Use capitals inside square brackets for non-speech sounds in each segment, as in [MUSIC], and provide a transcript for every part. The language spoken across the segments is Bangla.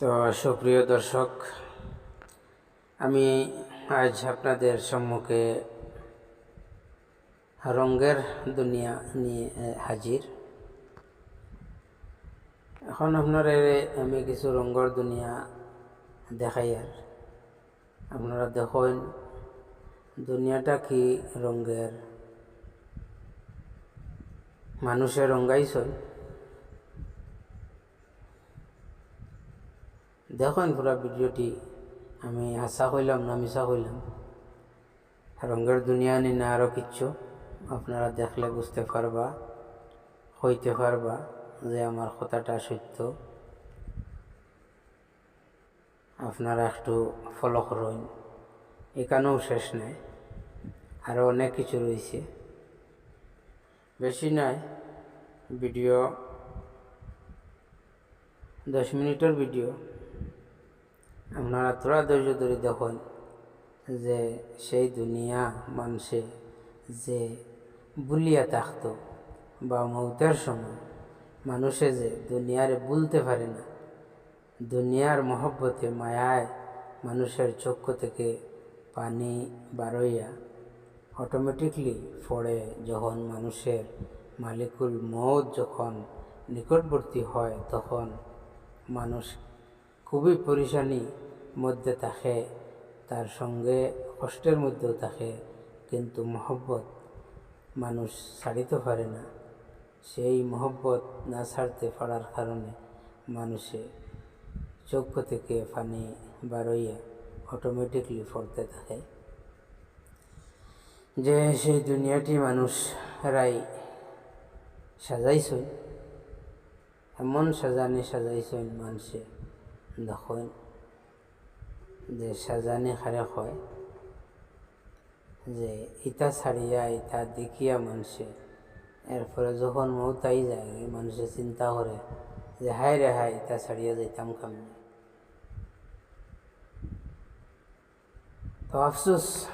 তো সুপ্রিয় দর্শক, আমি আজ আপনাদের সম্মুখে রঙ্গের দুনিয়া নিয়ে হাজির। এখন আপনারা আমি কিছু রঙ্গর দুনিয়া দেখাই আর। আপনারা দেখেন, দুনিয়াটা কি রঙ্গের মানুষে রঙ্গাইছেন দেখেন পুরা ভিডিওটি। আমি আশা কইলাম না মিশা কইলাম রঙের দুনিয়া নি না আরও কিচ্ছু আপনারা দেখলে বুঝতে পারবা, হইতে পারবা যে আমার কথাটা সত্য। আপনারা একটু ফলো করুন। এখানেও শেষ নাই আরও অনেক কিছু রয়েছে। বেশি নাই, ভিডিও দশ মিনিটের ভিডিও। আপনারা তোরা ধৈর্য ধরে দেখুন যে সেই দুনিয়া মানুষে যে বুলিয়া থাকত বা মৌতের সময় মানুষে যে দুনিয়ারে ভুলতে পারে না, দুনিয়ার মহব্বতে, মায়ায় মানুষের চক্ষু থেকে পানি বারইয়া অটোমেটিকলি পড়ে যখন মানুষের মালিকুল মৌত যখন নিকটবর্তী হয়, তখন মানুষ খুবই পরিশানি মধ্যে থাকে, তার সঙ্গে কষ্টের মধ্যেও থাকে, কিন্তু মহব্বত মানুষ ছাড়িতে পারে না। সেই মহব্বত না ছাড়তে পারার কারণে মানুষে চক্ষু থেকে পানি বারইয়া অটোমেটিকলি পড়তে থাকে। যে সেই দুনিয়াটি মানুষরাই সাজাইছই এমন সাজানি সাজাইছেন মানুষে। দেখেন যে সাজানি খারে হয় যে, ইটা ছাড়িয়া, ইটা দেখিয়া মানুষে, এরপরে যখন মৌতাই যায়, মানুষে চিন্তা করে যে, হায় রে হায়, ইটা ছাড়িয়া যাইতাম কামনে? তো আফসোস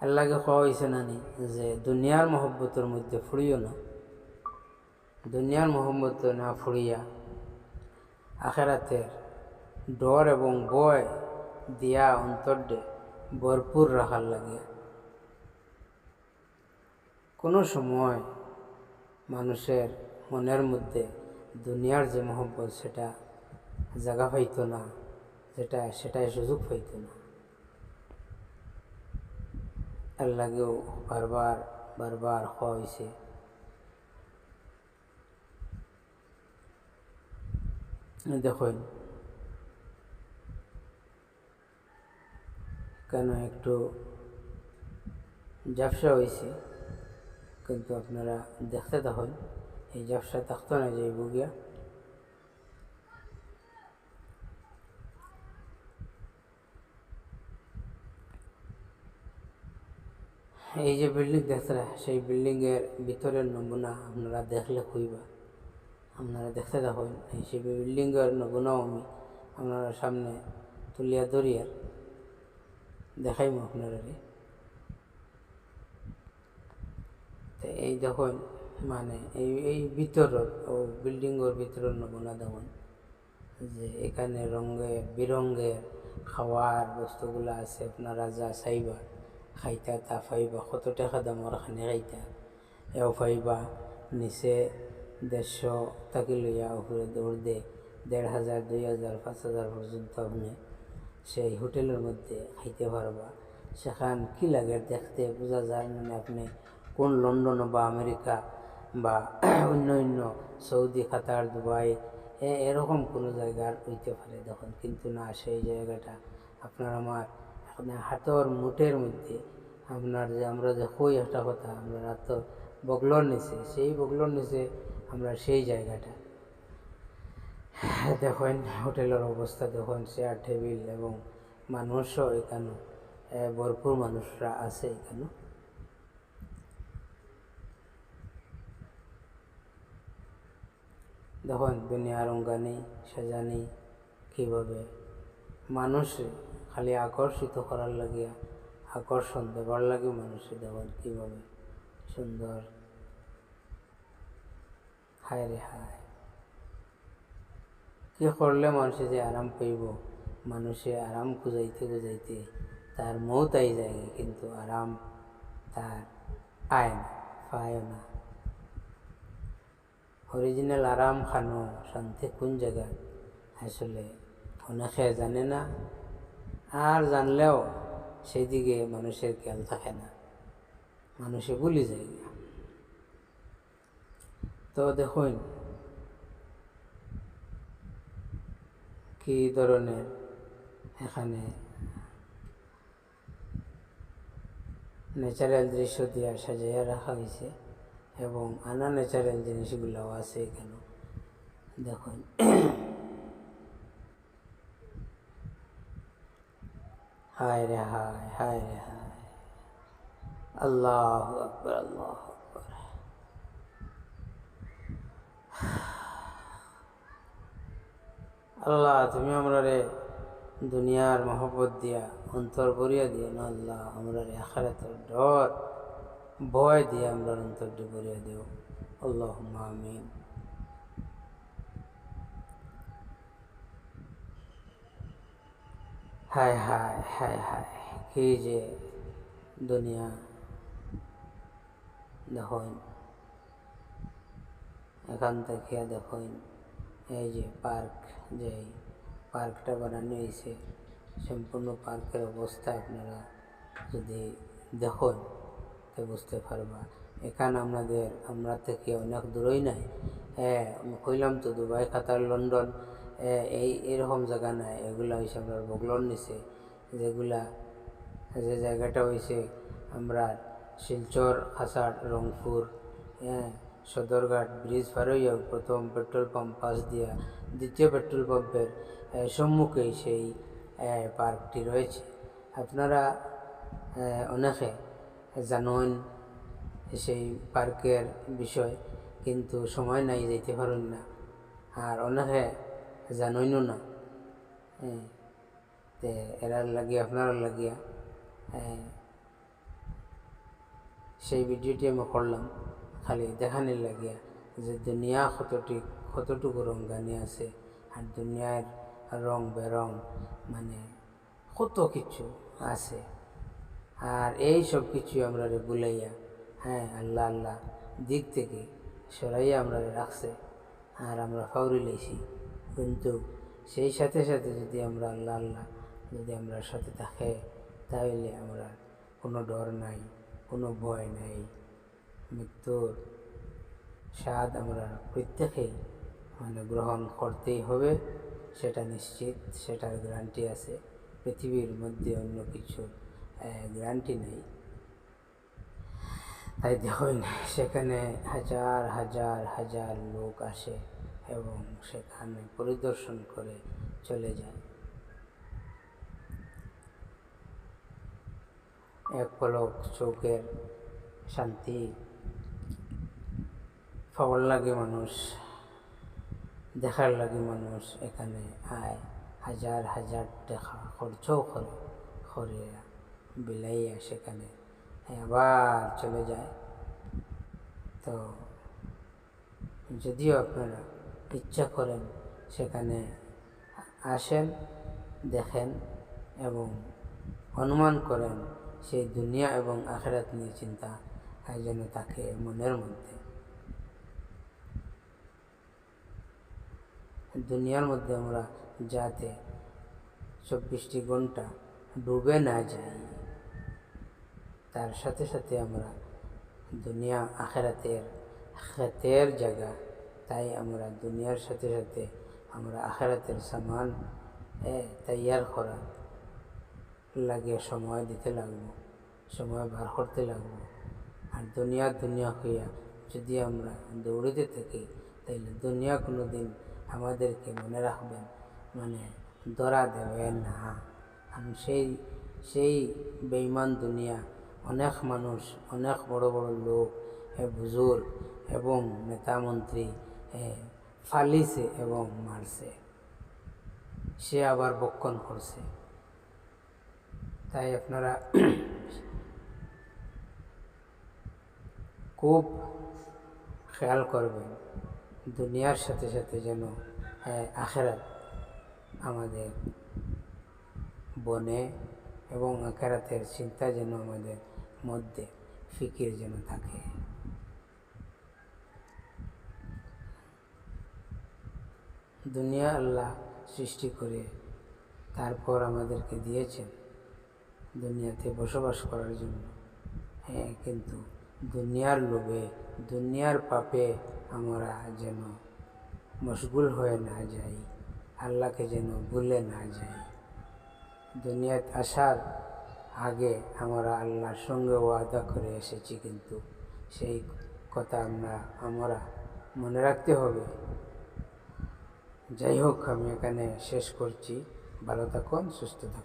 আল্লাহকে কওয়া হয়েছে নানি যে দুনিয়ার মহব্বতের মধ্যে ফুড়িও না। দুনিয়ার মোহাম্মত না ফুরিয়া আখেরাতের ডর এবং বয় দিয়া অন্তর্দে ভরপুর রাখার লাগে। কোনো সময় মানুষের মনের মধ্যে দুনিয়ার যে মহব্বত, সেটা জায়গা পাইতো না, যেটা, সেটাই সুযোগ পাইতো না। এর লাগেও বারবার বারবার হয়েছে দেখুন। কেন একটু ব্যবসা হয়েছে? কিন্তু আপনারা দেখতে তখন এই ব্যবসা থাকতো না যে বুগিয়া। এই যে বিল্ডিং দেখতে সেই বিল্ডিংয়ের ভিতরের নমুনা আপনারা দেখলে খুঁজবা আপনারা দেখতে থাকুন, এই সেই বিল্ডিংয়ের নমুনাও আমি আপনারা সামনে তুলিয়া ধরিয়ার দেখাইম আপনারা তো এই দেখুন মানে এই এই ভিতরের ও বিল্ডিংয়ের ভিতরের নমুনা দেখুন, যে এখানে রঙে বিরঙ্গের খাওয়ার বস্তুগুলো আছে, আপনারা যা চাইবা খাইতা তা পাইবা, কত টাকা দামর খানে খাইতা, এও পাইবা, নিচে দেড়শো তাকে লইয়া উপরে দৌড় দে দেড় হাজার, দুই হাজার, পাঁচ হাজার পর্যন্ত আপনি সেই হোটেলের মধ্যে খাইতে পারবা। সেখান কি লাগে দেখতে বোঝা যায় মানে আপনি কোন লন্ডন বা আমেরিকা বা [CLEARS THROAT] অন্য অন্য সৌদি, কাতার, দুবাই এরকম কোনো জায়গার হইতে পারে তখন। কিন্তু না, সেই জায়গাটা আপনার আমার আপনার হাতর মুঠের মধ্যে। আপনার যে আমরা যে কই একটা কথা, আমরা তো বগলর নিচে, সেই বগলর নিচে আমরা সেই জায়গাটা। দেখেন হোটেলের অবস্থা, দেখুন চেয়ার টেবিল এবং মানুষও এখানে ভরপুর মানুষরা আছে এখানে। দেখুন দুনিয়ার অঙ্গানি সাজানি কীভাবে? মানুষ খালি আকর্ষিত করার লাগিয়া, আকর্ষণ দেবার লাগে মানুষে, দেখুন কীভাবে সুন্দর। হায় রে হায়। কি করলে মানুষে যে আরাম পাইব? মানুষে আরাম খুঁজাইতে খুঁজাইতে তার মৌত আই যায়, কিন্তু আরাম তার আয় না পায় না। অরিজিনাল আরাম খানো শান্তি কোন জায়গা আসলে অনেকে জানে না, আর জানলেও সেই দিকে মানুষের খেয়াল থাকে না। মানুষে ভুলে যায় তো দেখুন, কি ধরনের এখানে ন্যাচারাল দৃশ্য দিয়ে সাজাইয়া রাখা হয়েছে এবং আনা ন্যাচারাল জিনিসগুলোও আছে এখানে। দেখুন হায় রে হায় হায় রে হায়। আল্লাহ আকবর, আল্লাহ আকবর আল্লাহ, তুমি আমরা রে দুনিয়ার মহব্বত দিয়া, অন্তর ভরিয়া দিও না আল্লাহ আমরা রে আখারাতের ডর, ভয় দিয়ে আমরা অন্তরটি ভরিয়া দিও। আল্লাহ আমিন। হায় হায় হায় হায়, কি যে দুনিয়া দেখুন এখান থেকে দেখুন এই যে পার্ক, যে পার্কটা বানানো হয়েছে, সম্পূর্ণ পার্কের অবস্থা আপনারা যদি দেখুন, তো বুঝতে পারবা। এখানে আমাদের, আমরা থেকে অনেক দূরই নাই। হ্যাঁ কইলাম তো দুবাই, কাতার, লন্ডন এই এরকম জায়গা নাই। এগুলা হয়েছে আমরা বগলর নিচে, যেগুলা, যে জায়গাটা হয়েছে আমরা শিলচর খাসার রংপুর হ্যাঁ সদরঘাট ব্রিজ পার হইয়া প্রথম পেট্রোল পাম্প পাশ দিয়া দ্বিতীয় পেট্রোল পাম্পের সম্মুখেই সেই পার্কটি রয়েছে। আপনারা অনেকে জানেন সেই পার্কের বিষয়, কিন্তু সময় নাই যাইতে পারেন না। আর অনেকে জানইনও না এরার লাগিয়া আপনার লাগিয়া সেই ভিডিওটি আমি করলাম। খালি দেখানোর লাগিয়া যে দুনিয়া কতটি, কতটুকু রঙ্গানি আছে আর দুনিয়ার রং বেরং মানে কত কিছু আছে। আর এই সব কিছু আমরা বুলাইয়া হ্যাঁ আল্লাহ আল্লাহ দিক থেকে সরাইয়া আমরা রাখছে আর আমরা ফাউরি লইছি। কিন্তু সেই সাথে সাথে যদি আমরা আল্লাহ আল্লাহ যদি আমরা সাথে থাকে, তাহলে আমরা কোনো ডর নাই, কোনো ভয় নাই। মৃত্যুর স্বাদ আমরা প্রত্যেকেই মানে গ্রহণ করতেই হবে, সেটা নিশ্চিত, সেটার গ্যারান্টি আছে। পৃথিবীর মধ্যে অন্য কিছুর গ্যারান্টি নেই। তাই দেখুন, সেখানে হাজার হাজার হাজার লোক আসে এবং সেখানে পরিদর্শন করে চলে যায়। এক পলক চোখের শান্তি পাওয়ার লাগে মানুষ, দেখার লাগে মানুষ, এখানে আয়, হাজার হাজার টাকা খরচও করে করে বিলাইয়া সেখানে আবার চলে যায়। তো যদিও আপনারা ইচ্ছা করেন সেখানে আসেন, দেখেন এবং অনুমান করেন, সেই দুনিয়া এবং আখেরাত নিয়ে চিন্তা যেন তাকে মনের মধ্যে দুনিয়ার মধ্যে আমরা যাতে চব্বিশটি ঘণ্টা ডুবে না যাই, তার সাথে সাথে আমরা দুনিয়া আখেরাতের খেতের জায়গা, তাই আমরা দুনিয়ার সাথে সাথে আমরা আখেরাতের সামান তৈয়ার করা লাগে, সময় দিতে লাগবো, সময় বার করতে লাগবো। আর দুনিয়া দুনিয়া হইয়া যদি আমরা দৌড়িতে থাকি, তাইলে দুনিয়া কোনো দিন আমাদেরকে মনে রাখবেন মানে ধরা দেবেন না। কারণ সেই সেই বেইমান দুনিয়া অনেক মানুষ, অনেক বড় বড় লোক, এ বুজুর্গ এবং নেতা মন্ত্রী এ ফালিছে এবং মারছে সে আবার বক্ষণ করছে। তাই আপনারা খুব খেয়াল করবেন। দুনিয়ার সাথে সাথে যেন হ্যাঁ, আখেরাত আমাদের বনে এবং আখেরাতের চিন্তা যেন আমাদের মধ্যে ফিকির যেন থাকে। দুনিয়া আল্লাহ সৃষ্টি করে তারপর আমাদেরকে দিয়েছেন দুনিয়াতে বসবাস করার জন্য। হ্যাঁ কিন্তু দুনিয়ার লোভে দুনিয়ার পাপে আমরা যেন মশগুল হয়ে না যাই, আল্লাহকে যেন ভুলে না যাই। দুনিয়াতে আসার আগে আমরা আল্লাহর সঙ্গে ওয়াদা করে এসেছি, কিন্তু সেই কথা আমরা আমরা মনে রাখতে হবে। যাই হোক, আমি এখানে শেষ করছি। ভালো থাকুন, সুস্থ থাকুন।